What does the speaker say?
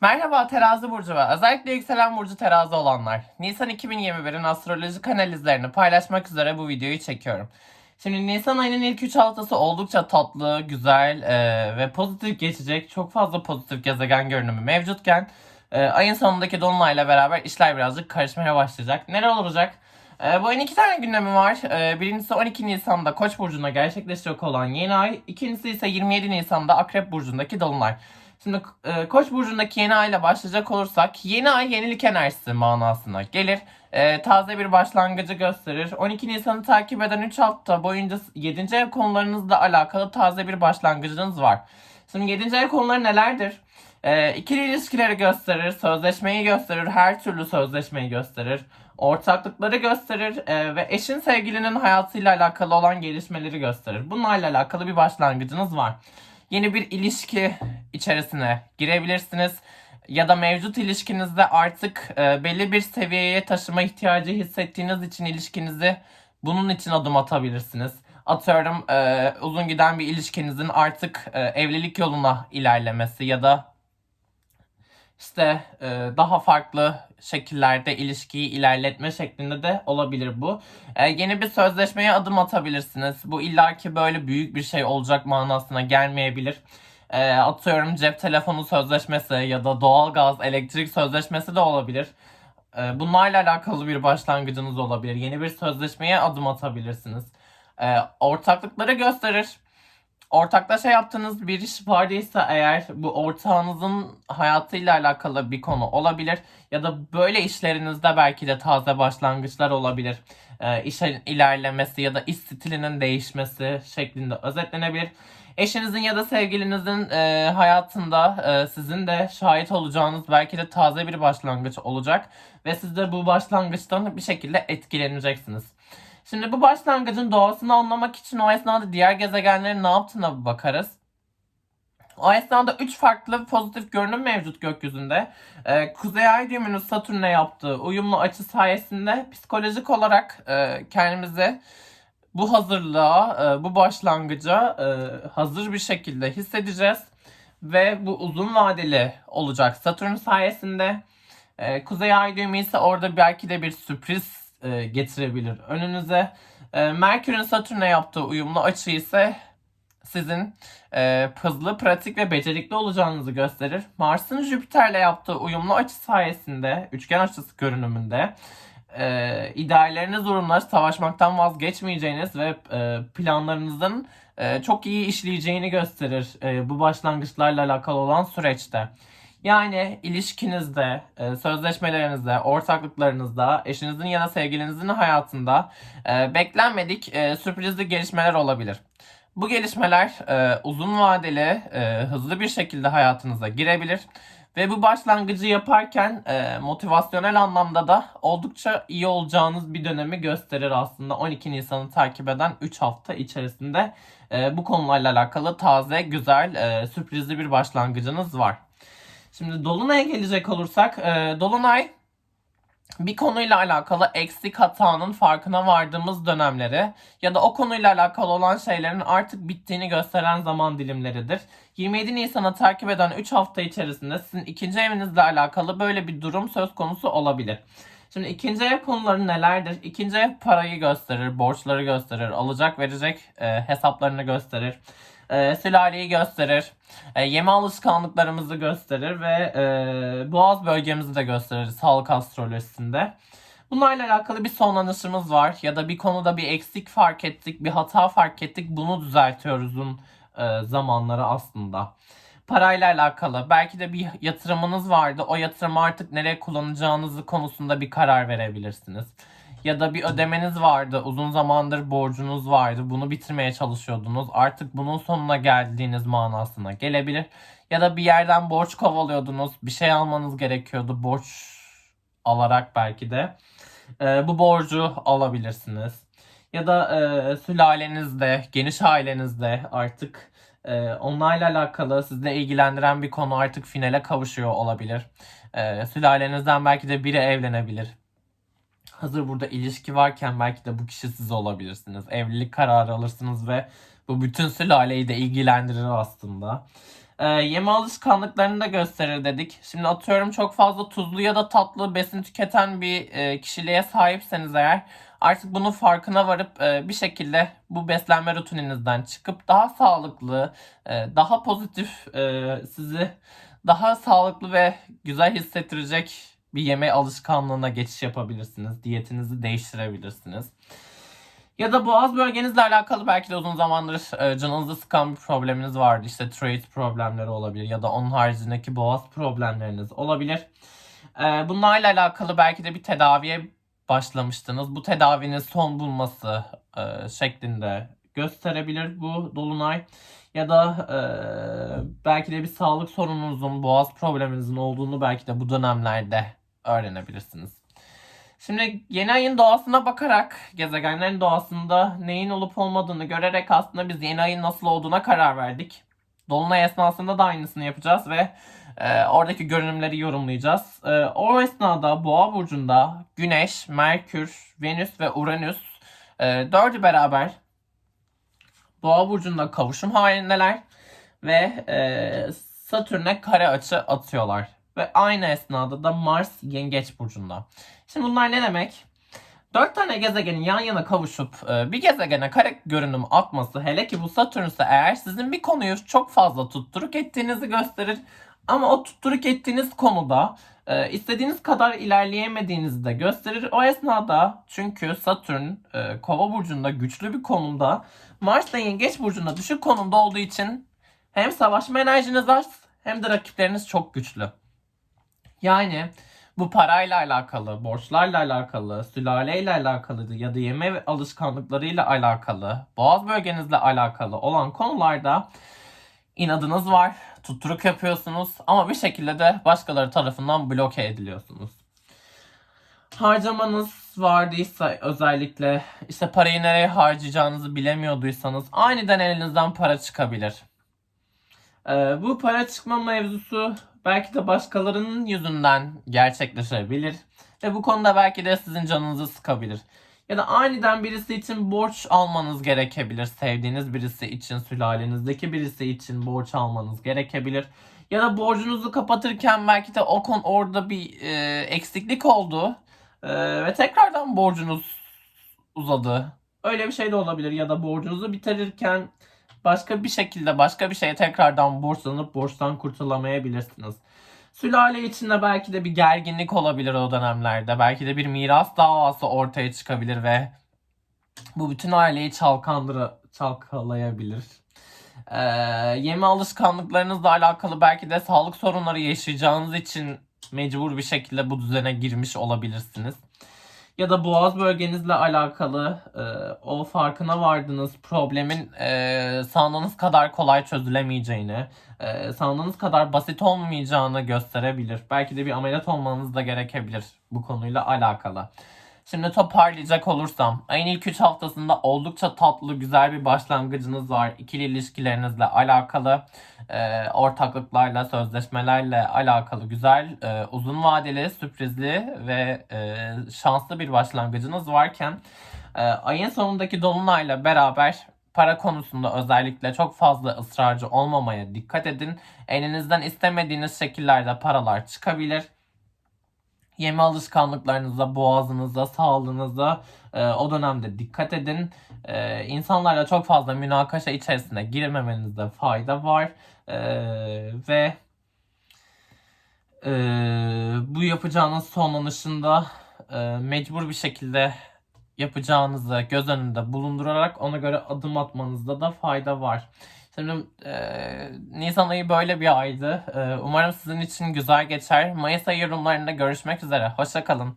Merhaba terazi burcu ve özellikle yükselen burcu terazi olanlar. Nisan 2021'in astrolojik analizlerini paylaşmak üzere bu videoyu çekiyorum. Şimdi Nisan ayının ilk 3 haftası oldukça tatlı, güzel e, ve pozitif geçecek. Çok fazla pozitif gezegen görünümü mevcutken e, ayın sonundaki dolunayla beraber işler birazcık karışmaya başlayacak. Neler olacak? E, bu ayın iki tane gündemi var. E, birincisi 12 Nisan'da Koç burcunda gerçekleşecek olan yeni ay. İkincisi ise 27 Nisan'da Akrep burcundaki dolunay. Şimdi e, Koç burcundaki yeni ay ile başlayacak olursak yeni ay yenilik enerjisi manasına gelir. E, taze bir başlangıcı gösterir. 12 Nisan'ı takip eden 3 hafta boyunca 7. ev konularınızla alakalı taze bir başlangıcınız var. Şimdi 7. ev konuları nelerdir? E, ikili ilişkileri gösterir, sözleşmeyi gösterir, her türlü sözleşmeyi gösterir. Ortaklıkları gösterir e, ve eşin sevgilinin hayatıyla alakalı olan gelişmeleri gösterir. Bunlarla alakalı bir başlangıcınız var yeni bir ilişki içerisine girebilirsiniz. Ya da mevcut ilişkinizde artık e, belli bir seviyeye taşıma ihtiyacı hissettiğiniz için ilişkinizi bunun için adım atabilirsiniz. Atıyorum e, uzun giden bir ilişkinizin artık e, evlilik yoluna ilerlemesi ya da işte e, daha farklı şekillerde ilişkiyi ilerletme şeklinde de olabilir bu. E, yeni bir sözleşmeye adım atabilirsiniz. Bu illaki böyle büyük bir şey olacak manasına gelmeyebilir. E, atıyorum cep telefonu sözleşmesi ya da doğalgaz, elektrik sözleşmesi de olabilir. E, bunlarla alakalı bir başlangıcınız olabilir. Yeni bir sözleşmeye adım atabilirsiniz. E, ortaklıkları gösterir ortaklaşa yaptığınız bir iş vardıysa eğer bu ortağınızın hayatıyla alakalı bir konu olabilir ya da böyle işlerinizde belki de taze başlangıçlar olabilir. E, işin ilerlemesi ya da iş stilinin değişmesi şeklinde özetlenebilir. Eşinizin ya da sevgilinizin e, hayatında e, sizin de şahit olacağınız belki de taze bir başlangıç olacak ve siz de bu başlangıçtan bir şekilde etkileneceksiniz. Şimdi bu başlangıcın doğasını anlamak için o esnada diğer gezegenlerin ne yaptığına bakarız. O esnada 3 farklı pozitif görünüm mevcut gökyüzünde. Ee, Kuzey Ay düğümünün Satürn'e yaptığı uyumlu açı sayesinde psikolojik olarak e, kendimizi bu hazırlığa, e, bu başlangıca e, hazır bir şekilde hissedeceğiz. Ve bu uzun vadeli olacak Satürn sayesinde. E, Kuzey Ay düğümü ise orada belki de bir sürpriz e, getirebilir önünüze. E, Merkür'ün Satürn'e yaptığı uyumlu açı ise sizin e, hızlı, pratik ve becerikli olacağınızı gösterir. Mars'ın Jüpiter'le yaptığı uyumlu açı sayesinde üçgen açısı görünümünde e, idealleriniz uğruna savaşmaktan vazgeçmeyeceğiniz ve e, planlarınızın e, çok iyi işleyeceğini gösterir e, bu başlangıçlarla alakalı olan süreçte. Yani ilişkinizde, e, sözleşmelerinizde, ortaklıklarınızda, eşinizin ya da sevgilinizin hayatında e, beklenmedik e, sürprizli gelişmeler olabilir. Bu gelişmeler uzun vadeli, hızlı bir şekilde hayatınıza girebilir. Ve bu başlangıcı yaparken motivasyonel anlamda da oldukça iyi olacağınız bir dönemi gösterir aslında 12 Nisan'ı takip eden 3 hafta içerisinde bu konularla alakalı taze, güzel, sürprizli bir başlangıcınız var. Şimdi Dolunay'a gelecek olursak e, Dolunay bir konuyla alakalı eksik hatanın farkına vardığımız dönemleri ya da o konuyla alakalı olan şeylerin artık bittiğini gösteren zaman dilimleridir. 27 Nisan'ı takip eden 3 hafta içerisinde sizin ikinci evinizle alakalı böyle bir durum söz konusu olabilir. Şimdi ikinci ev konuları nelerdir? İkinci ev parayı gösterir, borçları gösterir, alacak verecek e, hesaplarını gösterir e, sülaleyi gösterir. E, yeme alışkanlıklarımızı gösterir ve e, boğaz bölgemizi de gösterir sağlık astrolojisinde. Bunlarla alakalı bir sonlanışımız var ya da bir konuda bir eksik fark ettik, bir hata fark ettik. Bunu düzeltiyoruzun e, zamanları aslında. Parayla alakalı belki de bir yatırımınız vardı. O yatırımı artık nereye kullanacağınızı konusunda bir karar verebilirsiniz ya da bir ödemeniz vardı. Uzun zamandır borcunuz vardı. Bunu bitirmeye çalışıyordunuz. Artık bunun sonuna geldiğiniz manasına gelebilir. Ya da bir yerden borç kovalıyordunuz. Bir şey almanız gerekiyordu. Borç alarak belki de. Ee, bu borcu alabilirsiniz. Ya da e, sülalenizde, geniş ailenizde artık e, onlarla alakalı sizle ilgilendiren bir konu artık finale kavuşuyor olabilir. E, sülalenizden belki de biri evlenebilir hazır burada ilişki varken belki de bu kişi siz olabilirsiniz. Evlilik kararı alırsınız ve bu bütün sülaleyi de ilgilendirir aslında. e, yeme alışkanlıklarını da gösterir dedik. Şimdi atıyorum çok fazla tuzlu ya da tatlı besin tüketen bir e, kişiliğe sahipseniz eğer artık bunun farkına varıp e, bir şekilde bu beslenme rutininizden çıkıp daha sağlıklı, e, daha pozitif e, sizi daha sağlıklı ve güzel hissettirecek bir yeme alışkanlığına geçiş yapabilirsiniz. Diyetinizi değiştirebilirsiniz. Ya da boğaz bölgenizle alakalı belki de uzun zamandır e, canınızı sıkan bir probleminiz vardı. İşte tiroid problemleri olabilir ya da onun haricindeki boğaz problemleriniz olabilir. E, bunlarla alakalı belki de bir tedaviye başlamıştınız. Bu tedavinin son bulması e, şeklinde gösterebilir bu dolunay. Ya da e, belki de bir sağlık sorununuzun, boğaz probleminizin olduğunu belki de bu dönemlerde öğrenebilirsiniz. Şimdi yeni ayın doğasına bakarak, gezegenlerin doğasında neyin olup olmadığını görerek aslında biz yeni ayın nasıl olduğuna karar verdik. Dolunay esnasında da aynısını yapacağız ve e, oradaki görünümleri yorumlayacağız. E, o esnada Boğa burcunda Güneş, Merkür, Venüs ve Uranüs e, dördü beraber Boğa burcunda kavuşum halindeler ve e, Satürn'e kare açı atıyorlar. Ve aynı esnada da Mars Yengeç burcunda. Şimdi bunlar ne demek? Dört tane gezegenin yan yana kavuşup e, bir gezegene kare görünüm atması hele ki bu Satürn ise eğer sizin bir konuyu çok fazla tutturuk ettiğinizi gösterir. Ama o tutturuk ettiğiniz konuda e, istediğiniz kadar ilerleyemediğinizi de gösterir. O esnada çünkü Satürn e, Kova burcunda güçlü bir konumda, Mars da Yengeç burcunda düşük konumda olduğu için hem savaşma enerjiniz az hem de rakipleriniz çok güçlü. Yani bu parayla alakalı, borçlarla alakalı, sülaleyle alakalı ya da yeme alışkanlıklarıyla alakalı, boğaz bölgenizle alakalı olan konularda inadınız var, tutturuk yapıyorsunuz ama bir şekilde de başkaları tarafından bloke ediliyorsunuz. Harcamanız vardıysa özellikle işte parayı nereye harcayacağınızı bilemiyorduysanız aniden elinizden para çıkabilir. Ee, bu para çıkma mevzusu belki de başkalarının yüzünden gerçekleşebilir. Ve bu konuda belki de sizin canınızı sıkabilir. Ya da aniden birisi için borç almanız gerekebilir. Sevdiğiniz birisi için, sülalenizdeki birisi için borç almanız gerekebilir. Ya da borcunuzu kapatırken belki de o konu orada bir e, eksiklik oldu. E, ve tekrardan borcunuz uzadı. Öyle bir şey de olabilir. Ya da borcunuzu bitirirken başka bir şekilde başka bir şeye tekrardan borçlanıp borçtan kurtulamayabilirsiniz. Sülale içinde belki de bir gerginlik olabilir o dönemlerde. Belki de bir miras davası ortaya çıkabilir ve bu bütün aileyi çalkandıra, çalkalayabilir. Ee, yeme alışkanlıklarınızla alakalı belki de sağlık sorunları yaşayacağınız için mecbur bir şekilde bu düzene girmiş olabilirsiniz ya da boğaz bölgenizle alakalı e, o farkına vardığınız problemin e, sandığınız kadar kolay çözülemeyeceğini, e, sandığınız kadar basit olmayacağını gösterebilir. Belki de bir ameliyat olmanız da gerekebilir bu konuyla alakalı. Şimdi toparlayacak olursam ayın ilk 3 haftasında oldukça tatlı güzel bir başlangıcınız var. İkili ilişkilerinizle alakalı, e, ortaklıklarla, sözleşmelerle alakalı güzel, e, uzun vadeli, sürprizli ve e, şanslı bir başlangıcınız varken e, ayın sonundaki dolunayla beraber para konusunda özellikle çok fazla ısrarcı olmamaya dikkat edin. Elinizden istemediğiniz şekillerde paralar çıkabilir yeme alışkanlıklarınıza, boğazınıza, sağlığınıza e, o dönemde dikkat edin. E, insanlarla çok fazla münakaşa içerisine girmemenizde fayda var. E, ve e, bu yapacağınız sonlanışında e, mecbur bir şekilde yapacağınızı göz önünde bulundurarak ona göre adım atmanızda da fayda var. Şimdi e, Nisan ayı böyle bir aydı. E, umarım sizin için güzel geçer. Mayıs ayı yorumlarında görüşmek üzere. Hoşçakalın.